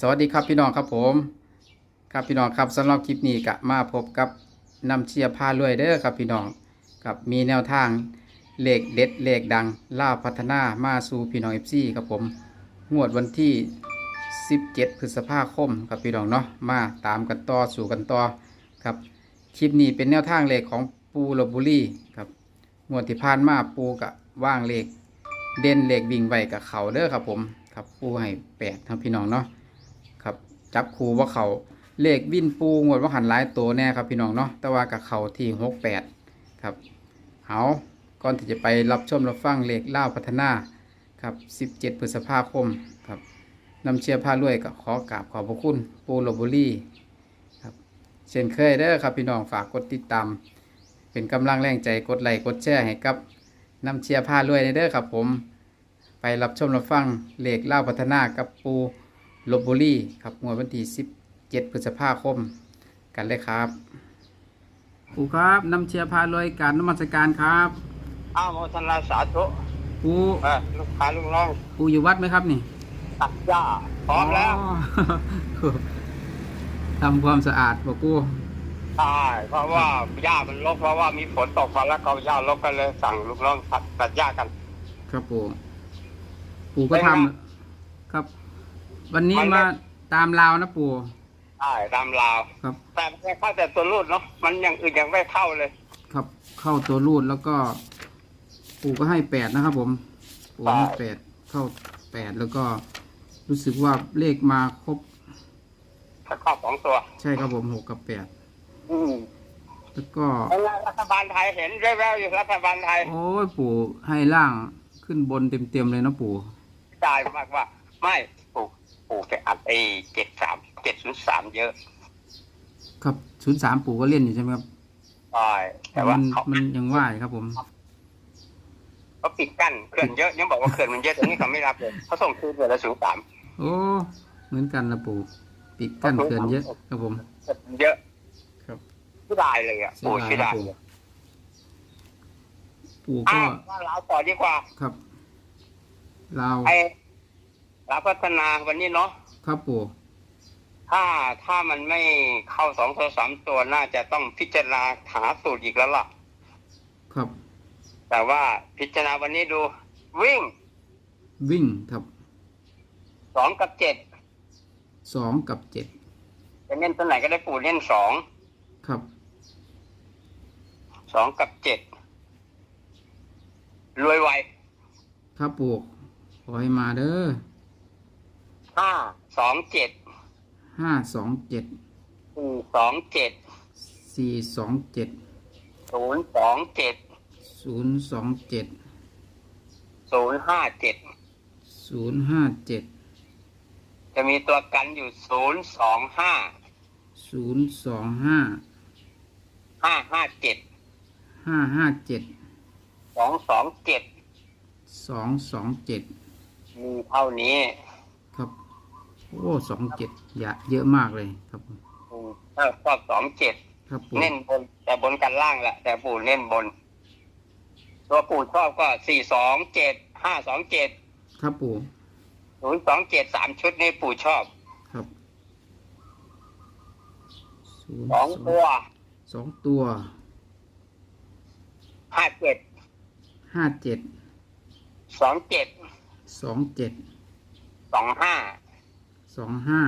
สวัสดีครับพี่น้องครับผม ครับพี่น้องครับสำหรับคลิปนี้ก็มาพบกับนำเชียร์พารวยเด้อครับพี่น้องกับมีแนวทางเลขเด็ดเลขดังล่าวพัฒนามาสู่พี่น้องเอฟซีครับผมงวดวันที่ 17 พฤษภาคมครับพี่น้องเนาะมาตามกันต่อสู่กันต่อครับคลิปนี้เป็นแนวทางเลขของปูลบบุรีครับงวดที่ผ่านมาปูกะว่างเลขเด่นเลขวิ่งไวกับเขาเด้อครับผมครับปูให้แปดครับพี่น้องเนาะ ครับ จับคูว่าเขาเลขวินปูงวดว่าหันหลายตัวแน่ครับพี่น้องเนาะแต่ว่ากับเขาที่หกแปดครับเอาก่อนที่จะไปรับชมรับฟังเลขเล่าพัฒนาครับสิบเจ็ดพฤษภาคมครับนำเชียร์ผ้ารวยกับขอกราบขอบพระคุณปูโรบุรีครับเช่นเคยเด้อครับพี่น้องฝากกดติดตาม เป็นกำลังแรงใจกดไลค์กดแชร์ให้กับนำเชียร์ผ้ารวยเด้อครับผม ไปรับชมรับฟังเลขเล่าพัฒนากับปู ลบบุรีครับงวดวันที่17พฤษภาคมกันเลยครับครูครับนำเชียร์พารวยการนมัสการครับอ้าวโมทนาสาธุครูเออลูกค้าลูกน้องครูอยู่วัดไหมครับนี่ตัดหญ้าพร้อมแล้วอ๋อทำความสะอาดบอกครูใช่เพราะว่าหญ้ามันรกเพราะว่ามีฝนตกมาแล้วก็หญ้ารกกันเลยสั่งลูกน้องตัดตัดหญ้ากัน ครับปูครูก็เป็นทไงำครับ วันนี้มันไม่มาตามราวนะปูใช่ตามราว ครับ แต่ไม่ได้เข้าแต่ตัวรูดเนาะมันยังอื่นยังไม่เข้าเลย ครับ เข้าตัวรูดแล้วก็ ปู่ก็ให้แปดนะครับ ผม ปู่ให้ใช่แปดเข้าแปดแล้วก็รู้สึกว่าเลขมาครบถ้าเข้าสองตัว ใช่ครับผมหกกับแปดอืมแล้วก็เป็นไงรัฐบาลไทยเห็นแววๆอยู่รัฐบาลไทย โอ้ยปู่ให้ล่างขึ้นบนเต็มๆเลยนะปู่จ่ายมากว่า ไม่ ปลูกปลูกแกอัดไอ้เจ็ดสามเจ็ดศูนย์สามเยอะครับศูนย์สามปู่ก็เล่นอยู่ใช่ไหมครับใช่แต่แต่ว่ามันเขามันยังว่าอยู่ครับผม เขาปิดกั้นเขื่อนเยอะยังบอกว่าเขื่อนมันเยอะแต่นี่เขาไม่รับเลยเขาส่งคืนเดือนละศูนย์สามโอ้เหมือนกันนะปู่ปิดกั้นเกินเยอะครับผมเยอะครับที่ได้เลยอะเสียปู่ดายที่นะได้ปู่ปู่อ้าก็วว่าเราต่อดีกว่าครับ เราไอ้เราพัฒนาวันนี้เนาะครับปู่ถ้าถ้ามันไม่เข้าสองตัวสามตัวน่าจะต้องพิจารณาหาสูตรอีกแล้วล่ะ ครับ แต่ว่าพิจารณาวันนี้ดู วิ่ง วิ่งครับสองกับเจ็ดสองกับเจ็ดจะเน้นตัวไหนก็ได้ปู่เน้นสองครับสองกับเจ็ดรวยไวครับปู่ขอให้มาเด้อ ห้าสองเจ็ดห้าสองเจ็ดสี่สองเจ็ดสี่สองเจ็ดศูนย์สองเจ็ดศูนย์สองเจ็ดศูนย์ห้าเจ็ดศูนย์ห้าเจ็ดจะมีตัวกันอยู่ศูนย์สองห้าศูนย์สองห้าห้าห้าเจ็ดห้าห้าเจ็ดสองสองเจ็ดสองสองเจ็ดมีเท่านี้ครับ โอ้สองเจ็ดเยอะเยอะมากเลยครับผมอืมถ้าชอบสองเจ็ดครับปู่เน้นบน แต่บนกันล่างแหละแต่ปู่เน้นบน ตัวปู่ชอบก็สี่สองเจ็ดห้าสองเจ็ดครับปู่ศูนย์สองเจ็ดสามชุดนี้ปู่ชอบครับศูนย์สองตัวสองตัวห้าเจ็ดห้าเจ็ดสองเจ็ดสองเจ็ดสองห้า สองห้า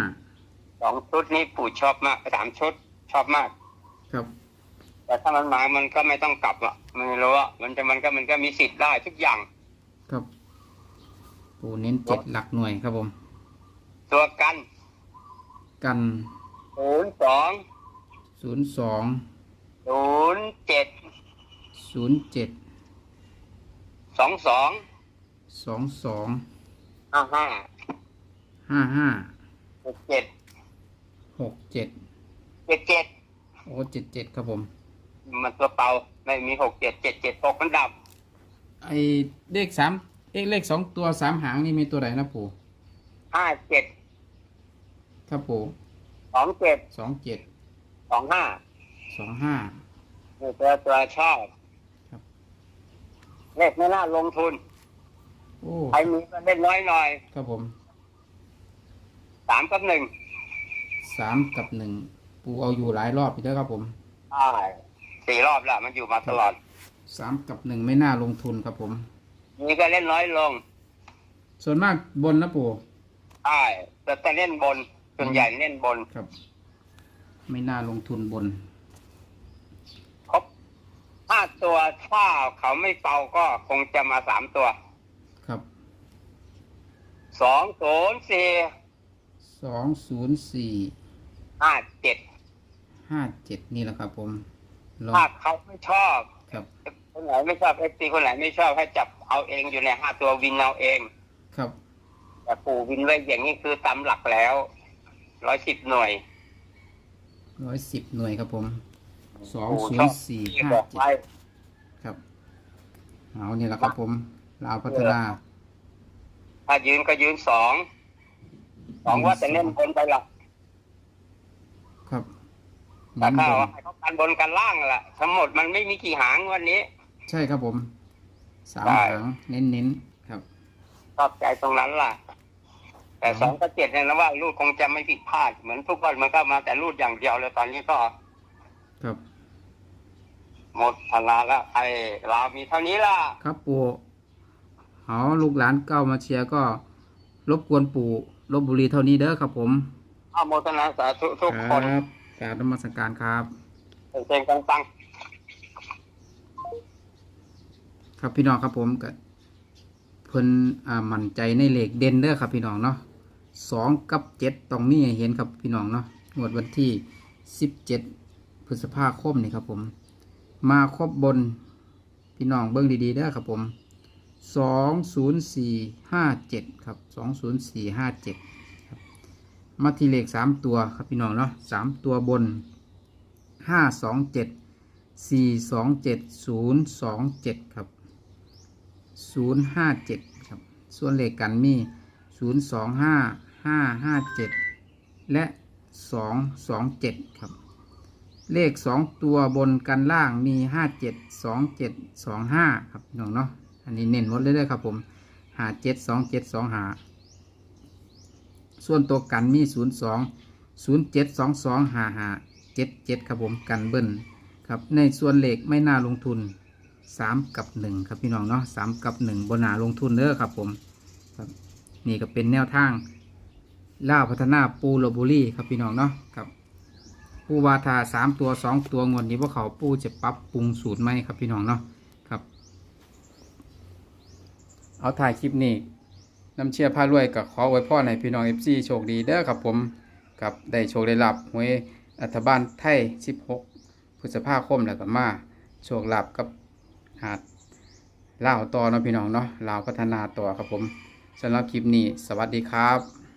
สองชุดนี้ปู่ชอบมากสามชุดชอบมาก ครับ แต่ถ้ามันมามันก็ไม่ต้องกลับอะไม่รู้ว่ามันจะมันก็มันก็มีสิทธิ์ได้ทุกอย่าง ครับ ปู่เน้นเจ็ดหลักหน่วยครับผม ตัวกันกันศูนย์สองศูนย์สองศูนย์เจ็ดศูนย์เจ็ดสองสองสองสองห้าห้าห้าห้าห กเจ็ดหกเจ็ดเจ็ดเจ็ดโอ้เจ็ดเจ็ดครับผม มันตัวเปล่าไม่มีหกเจ็ดเจ็ดเจ็ดหกมันดับไอเลขสามเอกเลขสองตัวสามหางนี่มีตัวไหนนะปู่ห้าเจ็ดครับปู่สองเจ็ดสองเจ็ดสองห้าสองห้านี่ตัวตัวชอบครับเลขไม่น่าลงทุนโอ้ใครมีก็เล่นน้อยหน่อยครับผม สามกับหนึ่งสามกับหนึ่งปูเอาอยู่หลายรอบอยู่เด้อครับผมใช่สี่รอบแล้วมันอยู่มาตลอดสามกับหนึ่งไม่น่าลงทุนครับผม นี่ก็เล่นน้อยลง ส่วนมากบนนะปูใช่แต่จะเล่นบนส่วนใหญ่เล่นบนครับ ไม่น่าลงทุนบนครบห้าตัวถ้าเขาไม่เป่าก็คงจะมาสามตัว ครับสองศูนย์สี่ สองศูนย์สี่ห้าเจ็ดห้าเจ็ดนี่แหละครับผมลองถ้าเขาไม่ชอบครับ คนไหนไม่ชอบเอฟซีคนไหนไม่ชอบให้จับเอาเองอยู่ในห้าตัววินเอาเอง ครับแต่ปู่วินไว้อย่างนี้คือตามหลักแล้วร้อยสิบหน่วยร้อยสิบหน่วยครับผมสองปู่ศูชนอบย์สี่ที่ห้าบอกเจ็ไว้ดครับเอาเนี่ยแหละครับผมลาวพัฒนา ถ้ายืนก็ยืนสอง สองว่าจะเล่นบนไปหลักครับแต่เน้นถ้าบว่านให้เขากันบนกันล่างแหละทั้งหมดมันไม่มีกี่หางวันนี้ ใช่ครับผมสามได้หางเน้นเน้นๆครับ ชอบใจตรงนั้นล่ะ แต่สองกับเจ็ดเนี่ยนะว่ารูดคงจะไม่ผิดพลาดเหมือนทุกคนมันก็มาแต่รูดอย่างเดียวเลยตอนนี้ก็ครับ หมดพลาแล้วไอ้เรามีเท่านี้ล่ะ ครับปู่เอาลูกหลานเก้ามาเชียร์ก็ รบกวนปู่ลบบุรีเท่านี้เด้อครับผมอาโมทนาสาธุทุกคครันบกราบนมัสการครับเก่งๆปังครับพี่น้องครับผมก็เพิ่นอ่ามั่นใจในเลขเด่นเด้อครับพี่น้องเนาะสองกับเจ็ดต้องมีให้เห็นครับพี่น้องเนาะงวดวันที่สิบเจ็ดพฤษภาคมนี่ครับผม มาครบบนพี่น้องเบิ้งดีๆเด้อครับผม สองศูนย์สี่ห้าเจ็ดครับสองศูนย์สี่ห้าเจ็ดครับมาทีเลขสามตัวครับพี่น้องเนาะสามตัวบนห้าสองเจ็ดสี่สองเจ็ดศูนย์สองเจ็ดครับศูนย์ห้าเจ็ดครับส่วนเลขกันมีศูนย์สองห้าห้าห้าเจ็ดและสองสองเจ็ดครับ เลขสองตัวบนกันล่างมีห้าเจ็ดสองเจ็ดสองห้าครับพี่น้องเนาะ อันนี้เน้นหมดเลยเด้อครับผมหาเจ็ดสองเจ็ดสองหาส่วนตัวกันมีศูนย์สองศูนย์เจ็ดสองสองหาหาเจ็ดเจ็ดครับผมกันเบิ้ลครับในส่วนเหลขไม่น่าลงทุนสามกับหนึ่งครับพี่น้องเนาะสามกับหนึ่งบนหนาลงทุนเด้อครับผมครับนี่ก็เป็นแนวทางล่าพัฒนาปูโรบุรีครับพี่น้องเนาะครับปูวาทาสามตัวสองตัวงวดนี้พวกเขาปูจะปรับปรุงสูตรไหมครับพี่น้องเนาะครับ เอาถ่ายคลิปนี้น้ำเชียร์พารวยกับขอไว้พ่อในพี่น้องเอฟซีโชคดีเด้อครับผมกับได้โชคได้หลับหวยอัฐบาลไทย 16พฤษภาคมแล้วก็มาโชคหลับกับหาดลาวต่อเนาะพี่น้องเนาะลาวพัฒนาต่อครับผมสำหรับคลิปนี้ สวัสดีครับ